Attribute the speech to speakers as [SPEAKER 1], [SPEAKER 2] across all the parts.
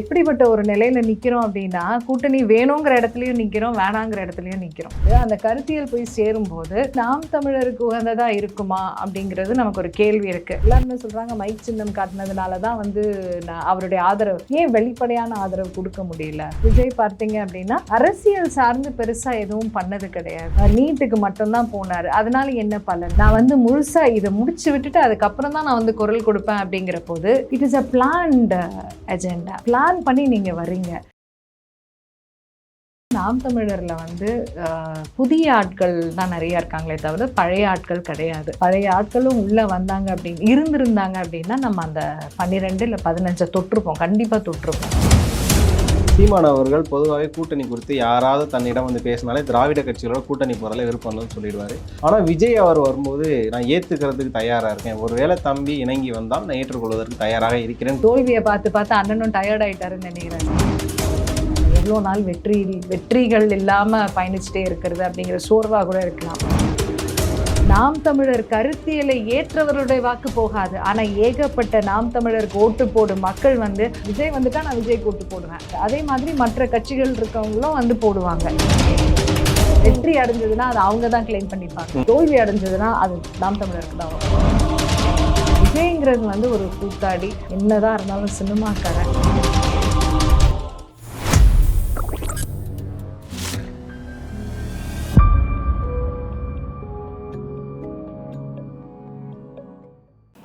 [SPEAKER 1] எப்படிப்பட்ட ஒரு நிலையில நிக்கிறோம் அப்படின்னா கூட்டணி வேணுங்கிற இடத்துலயும் நிக்கிறோம் வேணாங்கிற இடத்துலயும் நிக்கிறோம். அந்த கருத்தியல் போய் சேரும்போது நாம் தமிழருக்கு உகந்ததா இருக்குமா அப்படிங்கிறது நமக்கு ஒரு கேள்வி இருக்கு. எல்லாருமே சொல்றாங்க மைக் சின்னம் காட்டினதுனால தான் வந்து நான் அவருடைய ஆதரவு. ஏன் வெளிப்படையான ஆதரவு கொடுக்க முடியல? விஜய் பார்த்தீங்க அப்படின்னா அரசியல் சார்ந்து பெருசா எதுவும் பண்ணது கிடையாது. நீட்டுக்கு மட்டும்தான் போனாரு. அதனால என்ன பலன்? நான் வந்து முழுசா இதை முடிச்சு விட்டுட்டு அதுக்கப்புறம் தான் நான் வந்து குரல் கொடுப்பேன் அப்படிங்கிற போது it is a planned agenda plan பண்ணி நீங்க வர்றீங்க. நாம் தமிழரில் வந்து புதிய ஆட்கள் தான் நிறைய இருக்காங்களே தவிர பழைய ஆட்கள் கிடையாது. பழைய ஆட்களும் உள்ளே வந்தாங்க அப்படின்னு இருந்திருந்தாங்க அப்படின்னா நம்ம அந்த பன்னிரெண்டு இல்லை பதினஞ்சை தொட்டிருப்போம் கண்டிப்பாக தொட்டிருப்போம்
[SPEAKER 2] சீமான் அவர்கள் பொதுவாகவே கூட்டணி குறித்து யாராவது தன்னிடம் வந்து பேசினாலே திராவிட கட்சிகளோட கூட்டணி போறதுல விருப்பம் இல்லைன்னு சொல்லிடுவார். ஆனால் விஜய் அவர் வரும்போது நான் ஏற்றுக்கிறதுக்கு தயாராக இருக்கேன். ஒருவேளை தம்பி இணங்கி வந்தால் நான் ஏற்றுக்கொள்வதற்கு தயாராக இருக்கிறேன்.
[SPEAKER 1] தோல்வியை பார்த்து பார்த்து அண்ணனும் டயர்ட் ஆகிட்டாருன்னு நினைக்கிறேன். எவ்வளோ நாள் வெற்றி வெற்றிகள் இல்லாமல் பயணிச்சுட்டே இருக்கிறது அப்படிங்கிற சோர்வாக கூட இருக்கலாம். நாம் தமிழர் கருத்தியலை ஏற்றவருடைய வாக்கு போகாது. ஆனா ஏகப்பட்ட நாம் தமிழருக்கு ஓட்டு போடும் மக்கள் வந்து விஜய் வந்துட்டா நான் விஜய் ஓட்டு போடுவேன். அதே மாதிரி மற்ற கட்சிகள் இருக்கவங்களும் வந்து போடுவாங்க. வெற்றி அடைஞ்சதுன்னா அது அவங்க தான் கிளைம் பண்ணிப்பாங்க. தோல்வி அடைஞ்சதுன்னா அது நாம் தமிழருக்கு தான் வரும். விஜய்ங்கிறது வந்து ஒரு கூத்தாடி. என்னதான் இருந்தாலும் சினிமாக்காரன்.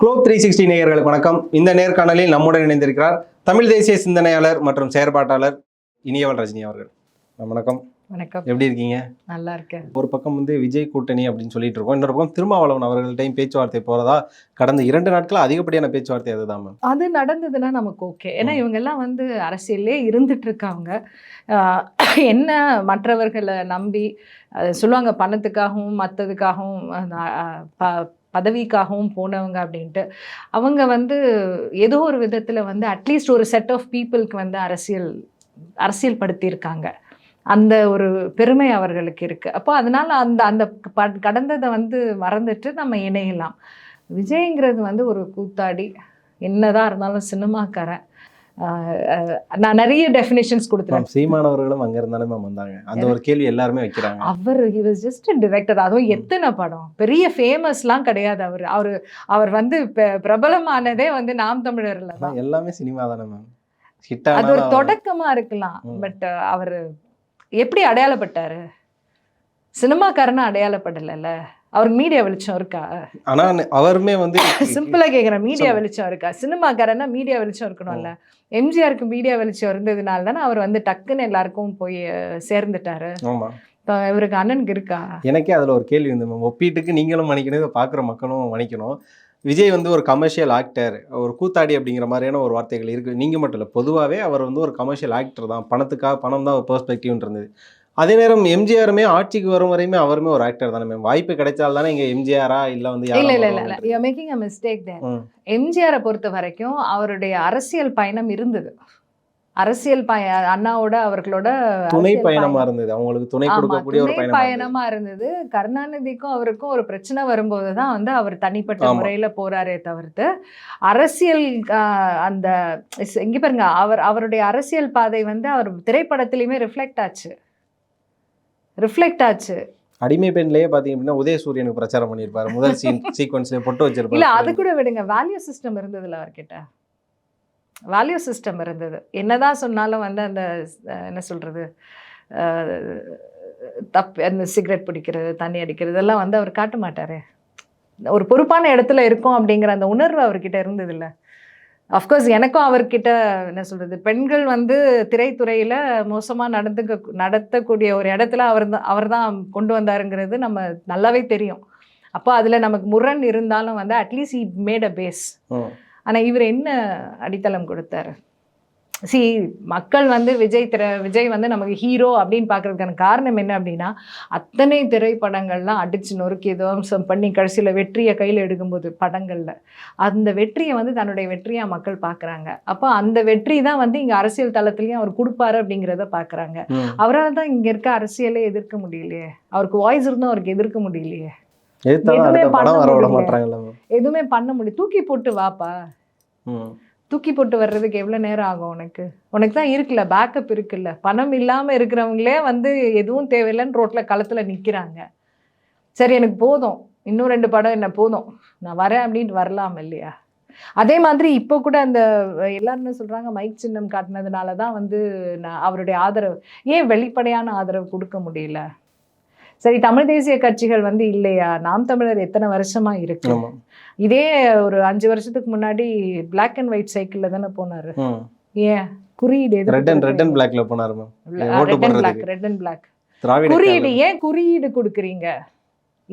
[SPEAKER 2] குளோப் த்ரீ சிக்ஸ்டி நேயர்களுக்கு வணக்கம். இந்த நேர்காணலில் நம்முடன் இணைந்திருக்கிறார் தமிழ் தேசிய சிந்தனையாளர் மற்றும் செயற்பாட்டாளர் இனியவள் ரஜினி அவர்கள். வணக்கம்.
[SPEAKER 1] வணக்கம்.
[SPEAKER 2] எப்படி இருக்கீங்க?
[SPEAKER 1] நல்லா இருக்கேன்.
[SPEAKER 2] ஒரு பக்கம் வந்து விஜய் கூட்டணி அப்படின்னு சொல்லிட்டு இருக்கோம். இன்னொரு பக்கம் திருமாவளவன் அவர்கள்ட்டையும் பேச்சுவார்த்தை போறதா? கடந்த இரண்டு நாட்கள் அதிகப்படியான பேச்சுவார்த்தை அதுதான் மேம்
[SPEAKER 1] அது நடந்ததுன்னா நமக்கு ஓகே. ஏன்னா இவங்க எல்லாம் வந்து அரசியல்லே இருந்துட்டு இருக்காங்க. என்ன மற்றவர்களை நம்பி சொல்லுவாங்க பணத்துக்காகவும் மற்றதுக்காகவும் பதவிக்காகவும் போனவங்க அப்படின்ட்டு. அவங்க வந்து ஏதோ ஒரு விதத்தில் வந்து அட்லீஸ்ட் ஒரு செட் ஆஃப் பீப்புளுக்கு வந்து அரசியல் அரசியல் படுத்தியிருக்காங்க அந்த ஒரு பெருமை அவர்களுக்கு இருக்குது அப்போ அதனால் அந்த அந்த ப- கடந்ததை வந்து மறந்துட்டு நம்ம இணையலாம். விஜய்ங்கிறது வந்து ஒரு கூத்தாடி. என்னதான் இருந்தாலும் சினிமாக்காரன். நான் நிறைய டெஃபினேஷன்ஸ் கொடுத்துருவேன்
[SPEAKER 2] மேம் சீமானவர்களும் அங்க இருந்தாலும் வந்தாங்க. அந்த ஒரு கேள்வி எல்லாருமே வைக்கிறாங்க.
[SPEAKER 1] அவர் ஹி வாஸ் ஜஸ்ட் டிரெக்டர் அதுவும் எத்தனை படம்? பெரிய ஃபேமஸ்லாம் கிடையாது அவர். அவர் அவர் வந்து பிரபலமானதே வந்து நாம் தமிழர்ல தான்.
[SPEAKER 2] எல்லாமே சினிமா தானே மேம்.
[SPEAKER 1] அது ஒரு தொடக்கமா இருக்கலாம். பட் அவர் எப்படி அடையாளப்பட்டாரு? சினிமாக்காரனா அடையாளப்படலைல்ல அவருக்கு மீடியா வெளிச்சம் இருக்கா?
[SPEAKER 2] ஆனா அவருமே வந்து
[SPEAKER 1] சிம்பிளா கேக்குறேன். மீடியா. வெளிச்சம் இருக்கா? சினிமாக்காரனா மீடியா வெளிச்சம் இருக்கணும்ல. எம்ஜிஆருக்கு மீடியா வெளிச்சம் இருந்ததுனால தானே அவர் வந்து டக்குன்னு எல்லாருக்கும் போய் சேர்ந்துட்டாரு. இப்போ இவருக்கு அண்ணனுக்கு இருக்கா?
[SPEAKER 2] எனக்கே அதுல ஒரு கேள்வி வந்து மேம் ஒப்பீட்டுக்கு நீங்களும் மன்னிக்கணும் இதை பார்க்குற மக்களும் மன்னிக்கணும். விஜய் வந்து ஒரு கமர்ஷியல் ஆக்டர் ஒரு கூத்தாடி அப்படிங்கிற மாதிரியான ஒரு வார்த்தைகள் இருக்கு. நீங்க மட்டும் இல்லை பொதுவாகவே அவர் வந்து ஒரு கமர்ஷியல் ஆக்டர் தான். பணத்துக்காக பணம் தான் ஒரு பெர்ஸ்பெக்டிவ் இருந்தது. அதே நேரம் எம்ஜிஆருமே ஆட்சிக்கு வரும் வரையுமே அவருமே ஒரு ஆக்டர் தானே மேம் வாய்ப்பு கிடைச்சால் தானே இங்க எம்ஜிஆரா இல்ல வந்து
[SPEAKER 1] இல்ல இல்ல இல்ல யூ மேக்கிங் அ மிஸ்டேக்
[SPEAKER 2] ம்.
[SPEAKER 1] எம்ஜிஆரை பொறுத்த வரைக்கும் அவருடைய அரசியல் பயணம் இருந்தது அரசியல் பய அண்ணாவோட அவர்களோட
[SPEAKER 2] துணை பயணமா. இருந்தது அவங்களுக்கு துணை கொடுக்கக்கூடிய ஒரு பயணமா இருந்தது.
[SPEAKER 1] கருணாநிதிக்கும் அவருக்கும் ஒரு பிரச்சனை வரும்போது தான் வந்து அவர் தனிப்பட்ட. முறையில போறாரே தவிர்த்து அரசியல் அந்த இங்க பாருங்க அவர் அவருடைய அரசியல் பாதை வந்து அவர் திரைப்படத்திலயுமே ரிஃப்ளெக்ட் ஆச்சு ரிஃப்ளெக்ட் ஆச்சு.
[SPEAKER 2] அடிமை பெண்லயே பாத்தீங்க அப்படின்னா உதயசூரியனுக்கு பிரச்சாரம் பண்ணியிருப்பாரு. முதல் சீன் சீக்வன்ஸ்ல பொட்டு
[SPEAKER 1] இல்ல அது
[SPEAKER 2] வச்சிருப்பாரு
[SPEAKER 1] கூட விடுங்க. வேல்யூ சிஸ்டம் இருந்ததுல அவர்கிட்ட. வேல்யூ சிஸ்டம் இருந்தது. என்னதான் சொன்னாலும் வந்து அந்த என்ன சொல்றது அஹ், தப்பு அந்த சிகரெட் பிடிக்கிறது தண்ணி அடிக்கிறது இதெல்லாம் வந்து அவர் காட்ட மாட்டாரே. ஒரு பொறுப்பான இடத்துல இருக்கோம் அப்படிங்கிற அந்த உணர்வு அவர்கிட்ட இருந்தது இல்ல அஃப்கோர்ஸ் எனக்கும் அவர்கிட்ட என்ன சொல்றது பெண்கள் வந்து திரைத்துறையில மோசமா நடந்துக்க நடத்தக்கூடிய ஒரு இடத்துல அவர் தான் அவர் தான் கொண்டு வந்தாருங்கிறது நம்ம நல்லாவே தெரியும். அப்போ அதுல நமக்கு முரண் இருந்தாலும் வந்து at least he made a base
[SPEAKER 2] ம்.
[SPEAKER 1] ஆனா இவர் என்ன அடித்தளம் கொடுத்தாரு? சி மக்கள் வந்து விஜய் திரை விஜய் வந்து நமக்கு ஹீரோ அப்படின்னு பார்க்கறதுக்கான காரணம் என்ன அப்படின்னா அத்தனை திரைப்படங்கள்லாம் அடிச்சு நொறுக்கி துவம்சம் பண்ணி கடைசியில் வெற்றியை கையில் எடுக்கும்போது படங்களில் அந்த வெற்றியை வந்து தன்னுடைய வெற்றியாக மக்கள் பார்க்குறாங்க. அப்போ அந்த வெற்றி தான் வந்து இங்கே அரசியல் தளத்துலையும் அவர் கொடுப்பாரு அப்படிங்கிறத பார்க்குறாங்க. அவரால் தான் இங்கே இருக்க அரசியலே எதிர்க்க முடியலையே. அவருக்கு வாய்ஸ் இருந்தும் அவருக்கு எதிர்க்க முடியலையே. எதுவுமே
[SPEAKER 2] அடுத்த
[SPEAKER 1] பண்ண முடியும் தூக்கி போட்டு வாப்பா. தூக்கி போட்டு வர்றதுக்கு எவ்வளோ நேரம் ஆகும் உனக்கு? உனக்கு தான் இருக்குல்ல பேக்கப் இருக்குல்ல. பணம் இல்லாமல் இருக்கிறவங்களே வந்து எதுவும் தேவையில்லைன்னு ரோட்டில் களத்தில் நிற்கிறாங்க சரி எனக்கு போதும். இன்னும் ரெண்டு படம் என்ன போதும். நான் வரேன் அப்படின்ட்டு வரலாம் இல்லையா? அதே மாதிரி இப்போ கூட அந்த எல்லாருமே சொல்கிறாங்க மைக் சின்னம் காட்டினதுனால தான் வந்து நான் அவருடைய ஆதரவு ஏன் வெளிப்படையான ஆதரவு கொடுக்க முடியல? சரி தமிழ் தேசிய கட்சிகள் வந்து இல்லையா? நாம் தமிழர் எத்தனை வருஷமா இருக்கு? இதே ஒரு அஞ்சு வருஷத்துக்கு முன்னாடி Black அண்ட் ஒயிட் சைக்கிள்ல தானே போனாரு. ஏன்? குறியீடு
[SPEAKER 2] ரெட் அண்ட் ரெட் அண்ட் பிளாக்ல போனாரு ma'am.
[SPEAKER 1] Black. Red and black குறியீடு. ஏன் குறியீடு கொடுக்குறீங்க?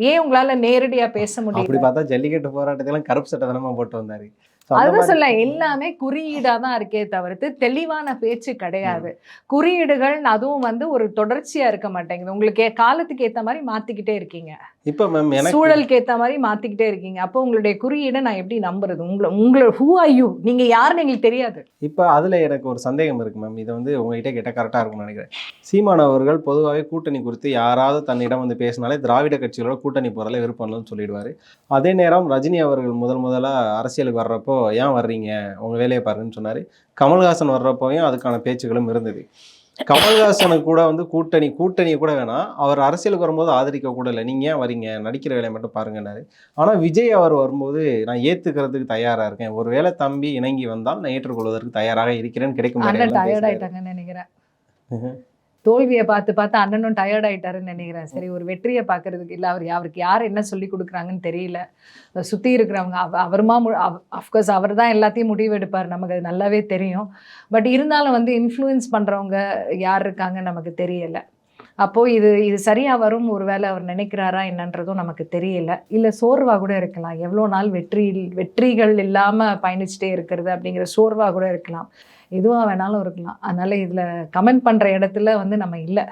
[SPEAKER 1] ஏன் உங்களால நேரடியா பேச
[SPEAKER 2] அப்படி
[SPEAKER 1] முடியல?
[SPEAKER 2] பார்த்தா ஜல்லிக்கட்டு போராட்டத்தெல்லாம் கருப்பு சட்டை தானே போட்டு வந்தாரு.
[SPEAKER 1] அதுதான் சொல்ல எல்லாமே குறியீடா தான் இருக்கே தவிர்த்து தெளிவான பேச்சு கிடையாது. குறியீடுகள் அதுவும் வந்து ஒரு தொடர்ச்சியா இருக்க மாட்டேங்குது. உங்களுக்கு காலத்துக்கு ஏத்த மாதிரி மாத்திக்கிட்டே இருக்கீங்க.
[SPEAKER 2] இப்ப மேம்
[SPEAKER 1] சூழலுக்கு ஏத்த மாதிரி மாத்திக்கிட்டே இருக்கீங்க. அப்போ உங்களுடைய குறியீடை நான் எப்படி நம்புறது? உங்களை உங்களை ஹூ ஆர் யூ நீங்க யாருன்னு எங்களுக்கு தெரியாது.
[SPEAKER 2] இப்போ அதில் எனக்கு ஒரு சந்தேகம் இருக்கு மேம் இதை வந்து உங்ககிட்ட கேட்டால் கரெக்டாக இருக்கும்னு நினைக்கிறேன். சீமான் அவர்கள் பொதுவாகவே கூட்டணி குறித்து யாராவது தன்னிடம் வந்து பேசினாலே திராவிட கட்சிகளோட கூட்டணி போகிறல விருப்பம் இல்லைன்னு சொல்லிடுவார். அதே நேரம் ரஜினி அவர்கள் முதல் முதலாக அரசியலுக்கு வர்றப்போ ஏன் வர்றீங்க? உங்கள் வேலையை பாருன்னு சொன்னார். கமல்ஹாசன் வர்றப்போயும் அதுக்கான பேச்சுகளும் இருந்தது. கமல்ஹாசனுக்கு கூட வந்து கூட்டணி கூட்டணி கூட வேணாம் அவர் அரசியலுக்கு வரும்போது ஆதரிக்க கூட இல்லை. நீங்கள் ஏன் வரீங்க நடிக்கிற வேலையை மட்டும் பாருங்கன்னாரு. ஆனால் விஜய் அவர் வரும்போது நான் ஏற்றுக்கிறதுக்கு தயாராக இருக்கேன். ஒருவேளை தம்பி இணங்கி வந்தால் நான் ஏற்றுக்கொள்வதற்கு தயாராக இருக்கிறேன்னு கிடைக்கும்
[SPEAKER 1] நினைக்கிறேன். தோல்வியை பார்த்து பார்த்து அண்ணனும் டயர்ட் ஆயிட்டாருன்னு நினைக்கிறேன். சரி ஒரு வெற்றியை பார்க்கறதுக்கு இல்லை அவர் அவருக்கு யார் என்ன சொல்லி கொடுக்குறாங்கன்னு தெரியல. சுற்றி இருக்கிறவங்க அவ அவருமா அஃப்கோர்ஸ் அவர் தான் எல்லாத்தையும் முடிவு எடுப்பார். நமக்கு அது நல்லாவே தெரியும். பட் இருந்தாலும் வந்து இன்ஃப்ளூயன்ஸ் பண்ணுறவங்க யார் இருக்காங்கன்னு நமக்கு தெரியலை. அப்போது இது இது சரியாக வரும் ஒருவேளை அவர் நினைக்கிறாரா என்னன்றதும் நமக்கு தெரியல. இல்லை சோர்வாக கூட இருக்கலாம். எவ்வளோ நாள் வெற்றி வெற்றிகள் இல்லாமல் பயணிச்சுட்டே இருக்கிறது அப்படிங்கிற சோர்வாக கூட இருக்கலாம். எதுவாக வேணாலும் இருக்கலாம். அதனால இதில் கமெண்ட் பண்ணுற இடத்துல வந்து நம்ம இல்லை.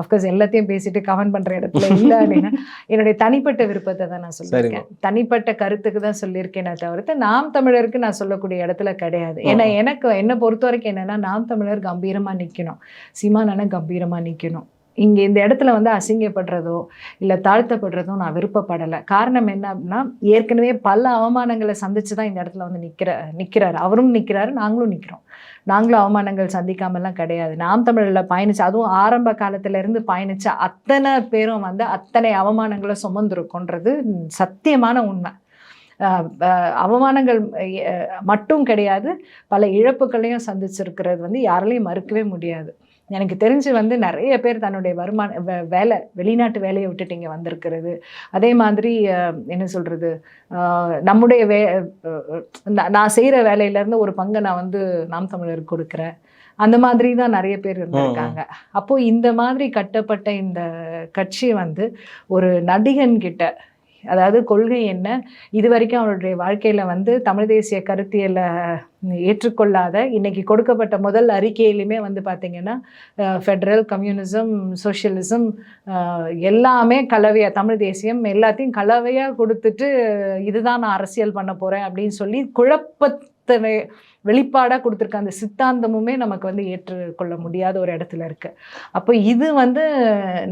[SPEAKER 1] அஃப்கோர்ஸ் எல்லாத்தையும் பேசிட்டு கமெண்ட் பண்ற இடத்துல இல்லை அப்படின்னா என்னுடைய தனிப்பட்ட விருப்பத்தை தான் நான் சொல்லியிருக்கேன். தனிப்பட்ட கருத்துக்கு தான் சொல்லியிருக்கேனே தவிர்த்து நாம் தமிழருக்கு நான் சொல்லக்கூடிய இடத்துல கிடையாது. ஏன்னா எனக்கு என்னை பொறுத்த வரைக்கும் என்னன்னா நாம் தமிழர் கம்பீரமா நிக்கணும். சீமானன கம்பீரமா நிக்கணும். இங்கே இந்த இடத்துல வந்து அசிங்கப்படுறதோ இல்லை தாழ்த்தப்படுறதோ நான் விருப்பப்படலை. காரணம் என்ன அப்படின்னா ஏற்கனவே பல அவமானங்களை சந்தித்து தான் இந்த இடத்துல வந்து நிற்கிற நிற்கிறாரு அவரும் நிற்கிறாரு நாங்களும் நிற்கிறோம் நாங்களும் அவமானங்கள் சந்திக்காமலாம் கிடையாது. நாம் தமிழில் பயணிச்சு அதுவும் ஆரம்ப காலத்திலேருந்து இருந்து அத்தனை பேரும் வந்து அத்தனை அவமானங்களை சுமந்துருக்கோன்றது சத்தியமான உண்மை. அவமானங்கள் மட்டும் கிடையாது பல இழப்புகளையும் சந்திச்சிருக்கிறது வந்து யாராலையும் மறுக்கவே முடியாது. எனக்கு தெரிஞ்சு வந்து நிறைய பேர் தன்னுடைய வருமான வேலை வெளிநாட்டு வேலையை விட்டுட்டு இங்கே வந்திருக்கிறது. அதே மாதிரி என்ன சொல்கிறது நம்முடைய வே நான் செய்கிற வேலையிலேருந்து ஒரு பங்கை நான் வந்து நாம் தமிழருக்கு கொடுக்குறேன். அந்த மாதிரி தான் நிறைய பேர் இருந்திருக்காங்க. அப்போ இந்த மாதிரி கட்டப்பட்ட இந்த கட்சி வந்து ஒரு நடிகன் கிட்ட அதாவது கொள்கை என்ன? இது வரைக்கும் அவருடைய வாழ்க்கையில் வந்து தமிழ் தேசிய கருத்தியலை ஏற்றுக்கொள்ளாத இன்னைக்கு கொடுக்கப்பட்ட முதல் அறிக்கையிலுமே வந்து பார்த்திங்கன்னா ஃபெடரல் கம்யூனிசம் சோஷியலிசம் எல்லாமே கலவையாக தமிழ் தேசியம் எல்லாத்தையும் கலவையாக கொடுத்துட்டு இதுதான் நான் அரசியல் பண்ண போறேன் அப்படின்னு சொல்லி குழப்பத்தை வெளிப்பாடாக கொடுத்துருக்க அந்த சித்தாந்தமுமே நமக்கு வந்து ஏற்றுக்கொள்ள முடியாத ஒரு இடத்துல இருக்கு. அப்போ இது வந்து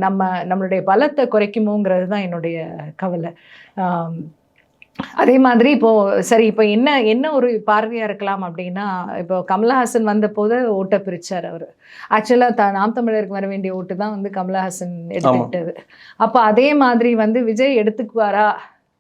[SPEAKER 1] நம்ம நம்மளுடைய பலத்தை குறைக்குமோங்கிறது தான் என்னுடைய கவலை. அதே மாதிரி இப்போ சரி இப்போ என்ன என்ன ஒரு பார்வையா இருக்கலாம் அப்படின்னா இப்போ கமலஹாசன் வந்த போது ஓட்டை பிரிச்சார் அவர். ஆக்சுவலாக த நாம் தமிழருக்கு வர வேண்டிய ஓட்டு தான் வந்து கமலஹாசன் எடுத்துக்கிட்டது. அப்போ அதே மாதிரி வந்து விஜய் எடுத்துக்குவாரா?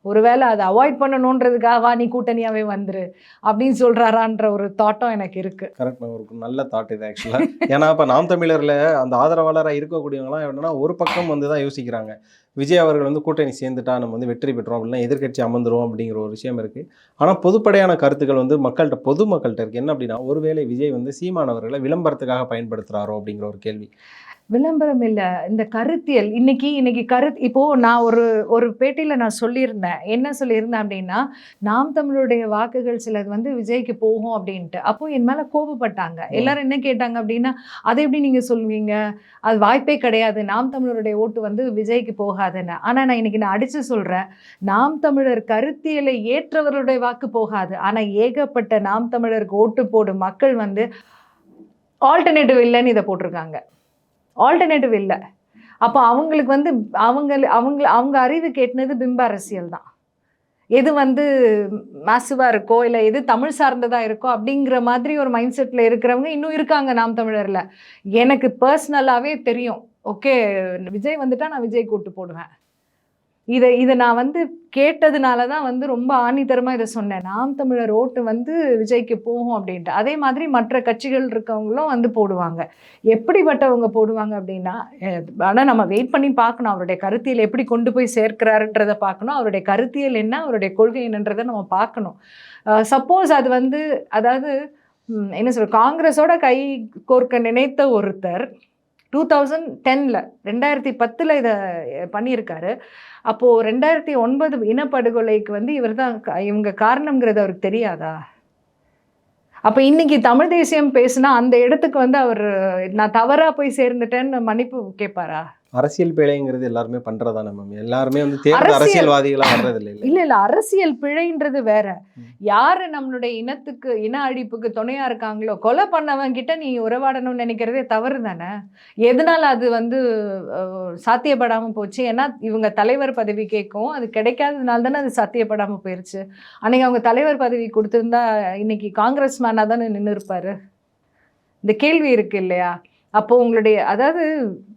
[SPEAKER 1] ஒருவேளை அதை அவாய்ட் பண்ணணுன்றதுக்காக வா நீ கூட்டணியாகவே வந்துரு அப்படின்னு சொல்கிறாரான்ற ஒரு தாட்டம் எனக்கு இருக்குது
[SPEAKER 2] கரெக்ட் ஒரு நல்ல தாட் இது ஆக்சுவலாக ஏன்னா இப்போ நாம் தமிழரில் அந்த ஆதரவாளராக இருக்கக்கூடியவங்களாம் என்னென்னா ஒரு பக்கம் வந்து தான் யோசிக்கிறாங்க. விஜய் அவர்கள் வந்து கூட்டணி சேர்ந்துட்டா நம்ம வந்து வெற்றி பெற்றோம் அப்படின்னா எதிர்க்கட்சி அமர்ந்துரும் அப்படிங்கிற ஒரு விஷயம் இருக்குது ஆனால் பொதுப்படையான கருத்துக்கள் வந்து மக்கள்கிட்ட பொதுமக்கள்கிட்ட இருக்குது என்ன அப்படின்னா ஒருவேளை விஜய் வந்து சீமானவர்களை விளம்பரத்துக்காக பயன்படுத்துகிறாரோ அப்படிங்கிற ஒரு கேள்வி.
[SPEAKER 1] விளம்பரம் இல்லை. இந்த கருத்தியல் இன்னைக்கு இன்னைக்கு கருத்து இப்போ நான் ஒரு ஒரு பேட்டியில நான் சொல்லியிருந்தேன். என்ன சொல்லியிருந்தேன் அப்படின்னா நாம் தமிழுடைய வாக்குகள் சிலது வந்து விஜய்க்கு போகும் அப்படின்ட்டு. அப்போ என் மேல கோபப்பட்டாங்க. எல்லாரும் என்ன கேட்டாங்க அப்படின்னா அதை எப்படி நீங்க சொல்லுவீங்க அது வாய்ப்பே கிடையாது. நாம் தமிழருடைய ஓட்டு வந்து விஜய்க்கு போகாதுன்னு. ஆனா நான் இன்னைக்கு நான் அடிச்சு சொல்றேன். நாம் தமிழர் கருத்தியலை ஏற்றவர்களுடைய வாக்கு போகாது. ஆனா ஏகப்பட்ட நாம் தமிழருக்கு ஓட்டு போடும் மக்கள் வந்து ஆல்டர்னேட்டிவ் இல்லைன்னு இதை போட்டிருக்காங்க. ஆல்டர்னேட்டிவ் இல்லை. அப்போ அவங்களுக்கு வந்து அவங்க அவங்க அவங்க அறிவு கேட்டினது பிம்ப அரசியல் தான். எது வந்து மேசிவாக இருக்கோ இல்லை எது தமிழ் சார்ந்ததாக இருக்கோ அப்படிங்கிற மாதிரி ஒரு மைண்ட் செட்டில் இருக்கிறவங்க இன்னும் இருக்காங்க நாம் தமிழரில். எனக்கு பர்சனலாகவே தெரியும். ஓகே விஜய் வந்துட்டா நான் விஜய் கூட்டு போடுவேன். இதை இதை நான் வந்து கேட்டதுனால தான் வந்து ரொம்ப ஆணித்தரமாக இதை சொன்னேன். நாம் தமிழர் ஓட்டு வந்து விஜய்க்கு போகும் அப்படின்ட்டு. அதே மாதிரி மற்ற கட்சிகள் இருக்கவங்களும் வந்து போடுவாங்க. எப்படிப்பட்டவங்க போடுவாங்க அப்படின்னா ஆனால் நம்ம வெயிட் பண்ணி பார்க்கணும். அவருடைய கருத்தியல் எப்படி கொண்டு போய் சேர்க்கிறாருன்றதை பார்க்கணும். அவருடைய கருத்தியல் என்ன அவருடைய கொள்கை என்னன்றதை நம்ம பார்க்கணும். சப்போஸ் அது வந்து அதாவது என்ன சொல்ற காங்கிரஸோட கை கோர்க்க நினைத்த ஒருத்தர் டூ தௌசண்ட் டெனில் ரெண்டாயிரத்தி பத்தில் இதை பண்ணியிருக்காரு. அப்போது ரெண்டாயிரத்தி ஒன்பது இனப்படுகொலைக்கு வந்து இவர் தான் இவங்க காரணங்கிறது அவருக்கு தெரியாதா? அப்போ இன்றைக்கி தமிழ் தேசியம் பேசுனா அந்த இடத்துக்கு வந்து அவர் நான் தவறாக போய் சேர்ந்துட்டேன்னு மன்னிப்பு கேட்பாரா?
[SPEAKER 2] அரசியல் பிழைங்கிறது எல்லாருமே பண்றதானே மேம் எல்லாருமே வந்து
[SPEAKER 1] அரசியல்-
[SPEAKER 2] அரசியல்வாதிகளா வர்றது இல்லை
[SPEAKER 1] இல்ல இல்ல அரசியல் பிழைன்றது வேற. யாரு நம்மளுடைய இனத்துக்கு இன அழிப்புக்கு துணையா இருக்காங்களோ கொலை பண்ணவன் கிட்ட நீ உறவாடணும்னு நினைக்கிறதே தவறு தானே எதனால அது வந்து சாத்தியப்படாம போச்சு? ஏன்னா இவங்க தலைவர் பதவி கேட்கும் அது கிடைக்காததுனால தானே அது சாத்தியப்படாம போயிருச்சு. அன்னைக்கு அவங்க தலைவர் பதவி கொடுத்திருந்தா இன்னைக்கு காங்கிரஸ் மேனா தானே நின்று இருப்பாரு இந்த கேள்வி இருக்கு இல்லையா? அப்போ உங்களுடைய அதாவது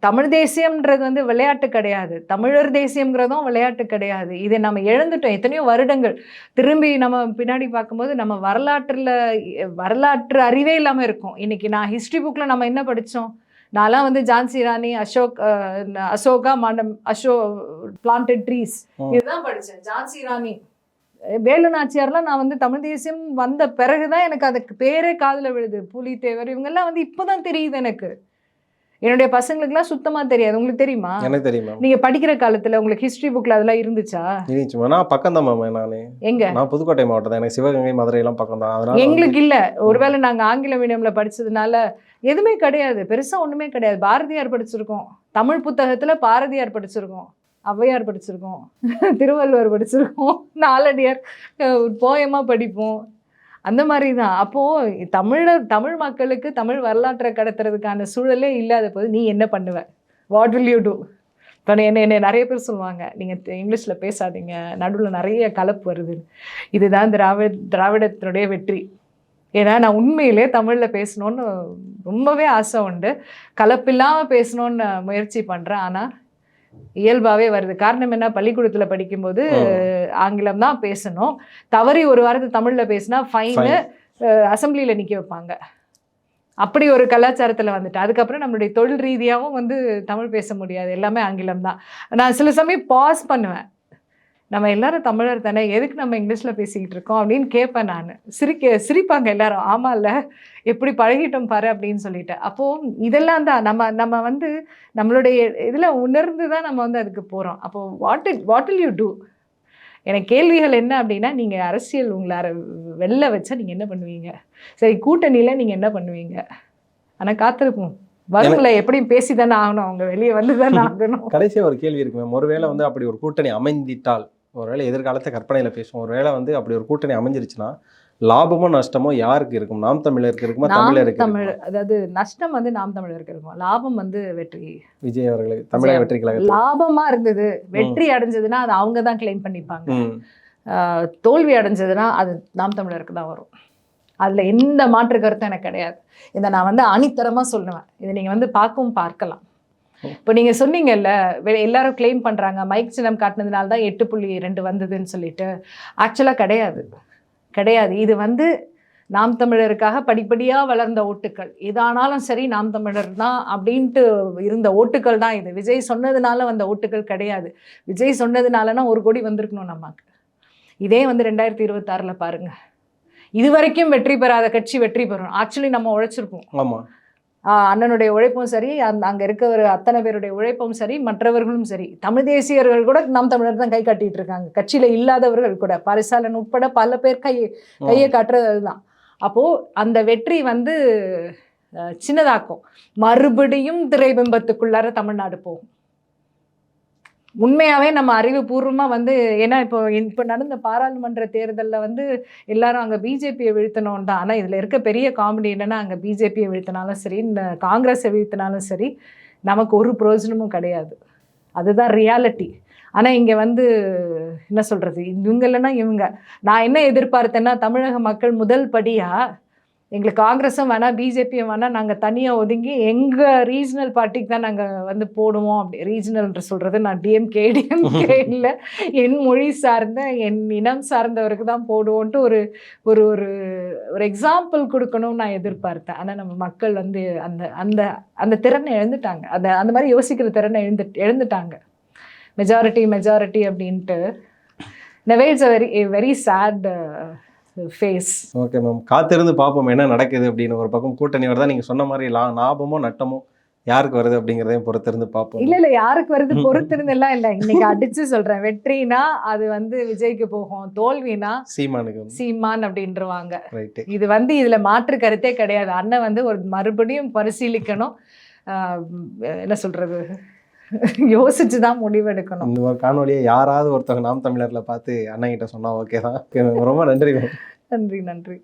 [SPEAKER 1] தமிழ் தேசியம்ன்றது வந்து விளையாட்டு கிடையாது. தமிழர் தேசியம்ங்கிறதும் விளையாட்டு கிடையாது. இதை நம்ம இழந்துட்டோம் எத்தனையோ வருடங்கள். திரும்பி நம்ம பின்னாடி பார்க்கும்போது நம்ம வரலாற்றில் வரலாற்று அறிவே இல்லாமல் இருக்கும். இன்னைக்கு நான் ஹிஸ்ட்ரி புக்கில் நம்ம என்ன படித்தோம் நான்லாம் வந்து ஜான்சி ராணி அசோக் அசோகா மண்டம் அசோ பிளான்டட் ட்ரீஸ். இதுதான் படித்தேன் ஜான்சி ராணி. வேலு நாச்சியார்லாம் நான் வந்து தமிழ் தேசியம் வந்த பிறகுதான் எனக்கு அதுக்கு பேரே காதில் விழுது. புலித்தேவர் இவங்கெல்லாம் வந்து இப்போதான் தெரியுது எனக்கு. என்னுடைய பசங்களுக்குலாம் சுத்தமா தெரியாது. உங்களுக்கு தெரியுமா?
[SPEAKER 2] எனக்கு தெரியும் மேம்.
[SPEAKER 1] நீங்க படிக்கிற காலத்துல உங்களுக்கு ஹிஸ்டரி புக்ல அதெல்லாம் இருந்துச்சா?
[SPEAKER 2] இருந்துச்சு மேம் நான் பக்கம் தான் மேம் நான்.
[SPEAKER 1] எங்க?
[SPEAKER 2] நான் புதுக்கோட்டை மாவட்டம் தான் எனக்கு சிவகங்கை மதுரை எல்லாம் பக்கம் தான் அதனால
[SPEAKER 1] எங்களுக்கு இல்ல. ஒருவேளை நாங்க ஆங்கில மீடியம்ல படிச்சதுனால எதுவுமே கிடையாது. பெருசா ஒண்ணுமே கிடையாது. பாரதியார் படிச்சிருக்கோம். தமிழ் புத்தகத்துல பாரதியார் படிச்சிருக்கோம். ஔவையார் படிச்சிருக்கோம். திருவள்ளுவர் படிச்சிருக்கோம். நாலடியார் போயமாக படிப்போம். அந்த மாதிரி தான் அப்போது தமிழர் தமிழ் மக்களுக்கு தமிழ் வரலாற்றை கடத்துறதுக்கான சூழலே இல்லாத போது நீ என்ன பண்ணுவ? வாட் வில் யூ டூ இப்போ என்ன என்ன நிறைய பேர் சொல்லுவாங்க. நீங்கள் இங்கிலீஷில் பேசாதீங்க. நடுவில் நிறைய கலப்பு வருது. இதுதான் திராவிட திராவிடத்தினுடைய வெற்றி. ஏன்னா நான் உண்மையிலே தமிழில் பேசணும்னு ரொம்பவே ஆசை உண்டு. கலப்பில்லாமல் பேசணும்னு முயற்சி பண்ணுறேன் ஆனால் இயல்பாகவே வருது. காரணம் என்ன? பள்ளிக்கூடத்தில் படிக்கும்போது ஆங்கிலம் தான் பேசணும். தவறி ஒரு வாரத்து தமிழில் பேசினா ஃபைனு அசம்பிளியில் நிற்க வைப்பாங்க. அப்படி ஒரு கலாச்சாரத்தில் வந்துட்டு. அதுக்கப்புறம் நம்மளுடைய தொழில் ரீதியாகவும் வந்து தமிழ் பேச முடியாது. எல்லாமே ஆங்கிலம் தான். நான் சில சமயம் பாஸ் பண்ணுவேன். நம்ம எல்லாரும் தமிழர் தானே எதுக்கு நம்ம இங்கிலீஷில் பேசிக்கிட்டு இருக்கோம் அப்படின்னு கேட்பேன் நான். சிரிக்க சிரிப்பாங்க எல்லாரும். ஆமாம்ல எப்படி பழகிட்டோம் பாரு அப்படின்னு சொல்லிட்டு. அப்போது இதெல்லாம் தான் நம்ம நம்ம வந்து நம்மளுடைய இதில் உணர்ந்து தான் நம்ம வந்து அதுக்கு போகிறோம் அப்போது what it what will you do எனக்கு கேள்விகள் என்ன அப்படின்னா நீங்கள் அரசியல் உங்களை அர வெளில வச்சா நீங்கள் என்ன பண்ணுவீங்க? சரி கூட்டணியில் நீங்கள் என்ன பண்ணுவீங்க? ஆனால் காத்திருப்போம். வரும்ல எப்படியும் பேசி தானே ஆகணும். அவங்க வெளியே வந்து தானே ஆகணும்.
[SPEAKER 2] கடைசியா ஒரு கேள்வி இருக்கு மேம் ஒருவேளை வந்து அப்படி ஒரு கூட்டணி அமைந்திட்டால் ஒருவேளை எதிர்காலத்தை கற்பனையில பேசுவோம். ஒருவேளை வந்து அப்படி ஒரு கூட்டணி அமைஞ்சிருச்சுன்னா லாபமோ நஷ்டமோ யாருக்கு இருக்கும்? நாம் தமிழருக்கு இருக்குமா? தமிழருக்கு
[SPEAKER 1] தமிழ்? அதாவது நஷ்டம் வந்து நாம் தமிழருக்கு இருக்கும்? லாபம் வந்து வெற்றி.
[SPEAKER 2] விஜய் அவர்களுக்கு தமிழக வெற்றி கழகத்தில்
[SPEAKER 1] லாபமா இருந்தது. வெற்றி அடைஞ்சதுன்னா அது அவங்க தான் கிளைம் பண்ணிப்பாங்க. தோல்வி அடைஞ்சதுன்னா அது நாம் தமிழருக்கு தான் வரும். அதில் எந்த மாற்று கருத்தும் எனக்கு கிடையாது. இதை நான் வந்து அணித்தரமாக சொல்லுவேன். இதை நீங்கள் வந்து பார்க்கவும் பார்க்கலாம். இப்போ நீங்கள் சொன்னீங்கல்ல எல்லாரும் கிளைம் பண்ணுறாங்க மைக் சின்னம் காட்டினதுனால தான் எட்டு புள்ளி ரெண்டு வந்ததுன்னு சொல்லிட்டு. ஆக்சுவலாக கிடையாது. கிடையாது. இது வந்து நாம் தமிழருக்காக படிப்படியாக வளர்ந்த ஓட்டுக்கள். எதானாலும் சரி நாம் தமிழர் தான் அப்படின்ட்டு இருந்த ஓட்டுக்கள் தான் இது. விஜய் சொன்னதுனால வந்த ஓட்டுக்கள் கிடையாது. விஜய் சொன்னதுனாலனா ஒரு கோடி வந்திருக்கணும் நமக்கு. இதே வந்து ரெண்டாயிரத்தி இருபத்தாறில் பாருங்க. இது வரைக்கும் வெற்றி பெறாத கட்சி வெற்றி பெறும். ஆக்சுவலி நம்ம உழைச்சிருக்கோம் ஆமாம் அண்ணனுடைய உழைப்பும் சரி அந்த அங்கே இருக்கிற அத்தனை பேருடைய உழைப்பும் சரி மற்றவர்களும் சரி தமிழ் தேசியர்கள் கூட நாம் தமிழர் தான் கை காட்டிட்டு இருக்காங்க. கட்சியில் இல்லாதவர்கள் கூட பரிசாலன் உட்பட பல பேர் கை கையை காட்டுறது அதுதான் அப்போது அந்த வெற்றி வந்து சின்னதாக்கும். மறுபடியும் திரைபிம்பத்துக்குள்ளார தமிழ்நாடு போகும். உண்மையாகவே நம்ம அறிவுபூர்வமாக வந்து ஏன்னா இப்போ இப்போ நடந்த பாராளுமன்ற தேர்தலில் வந்து எல்லாரும் அங்கே பிஜேபியை வீழ்த்தணும் தான். ஆனால் இதில் இருக்க பெரிய காமெடி என்னென்னா அங்கே பிஜேபியை வீழ்த்தினாலும் சரி இந்த காங்கிரஸை வீழ்த்தினாலும் சரி நமக்கு ஒரு பிரயோஜனமும் கிடையாது. அதுதான் ரியாலிட்டி ஆனால் இங்கே வந்து என்ன சொல்கிறது இவங்க இல்லைன்னா இவங்க. நான் என்ன எதிர்பார்த்தேன்னா தமிழக மக்கள் முதல் படியாக எங்களுக்கு காங்கிரஸும் வேணாம் பிஜேபியும் வேணாம். நாங்கள் தனியாக ஒதுங்கி எங்கள் ரீஜனல் பார்ட்டிக்கு தான் நாங்கள் வந்து போடுவோம் அப்படி. ரீஜனல்ன்ற சொல்கிறது நான் டிஎம்கே டிஎம்கே இல்லை. என் மொழி சார்ந்த என் இனம் சார்ந்தவருக்கு தான் போடுவோன்ட்டு ஒரு ஒரு ஒரு ஒரு எக்ஸாம்பிள் கொடுக்கணும்னு நான் எதிர்பார்த்தேன். ஆனால் நம்ம மக்கள் வந்து அந்த அந்த அந்த திறனை எழுந்துட்டாங்க அந்த அந்த மாதிரி யோசிக்கிற திறனை எழுந்து எழுந்துட்டாங்க. மெஜாரிட்டி மெஜாரிட்டி அப்படின்ட்டு. Now it's a very very sad face
[SPEAKER 2] okay ma'am காத்திருந்து பார்ப்போம் என்ன நடக்குது அப்படின்னு. ஒரு பக்கம் கூட்டணி வருதா? நீங்கள் சொன்ன மாதிரி லா லாபமோ நட்டமோ யாருக்கு வருது அப்படிங்கிறதையும் பொறுத்திருந்து பார்ப்போம்.
[SPEAKER 1] இல்ல இல்ல. யாருக்கு வருது? பொறுத்திருந்தெல்லாம் இல்ல. இன்னைக்கு அடிச்சு சொல்றேன். வெற்றினா அது வந்து விஜய்க்கு போகும். தோல்வினா
[SPEAKER 2] சீமானுக்கு
[SPEAKER 1] சீமான் அப்படின்றவாங்க இது வந்து இதுல மாற்று கருத்தே கிடையாது. அண்ணன் வந்து ஒரு மறுபடியும் பரிசீலிக்கணும். என்ன சொல்றது? யோசிச்சு தான் முடிவெடுக்கணும்.
[SPEAKER 2] இந்த ஒரு காணொலியை யாராவது ஒருத்தவங்க நாம் தமிழர்ல பார்த்து அண்ணன் கிட்ட சொன்னா ஓகே தான். ரொம்ப நன்றி
[SPEAKER 1] நன்றி நன்றி.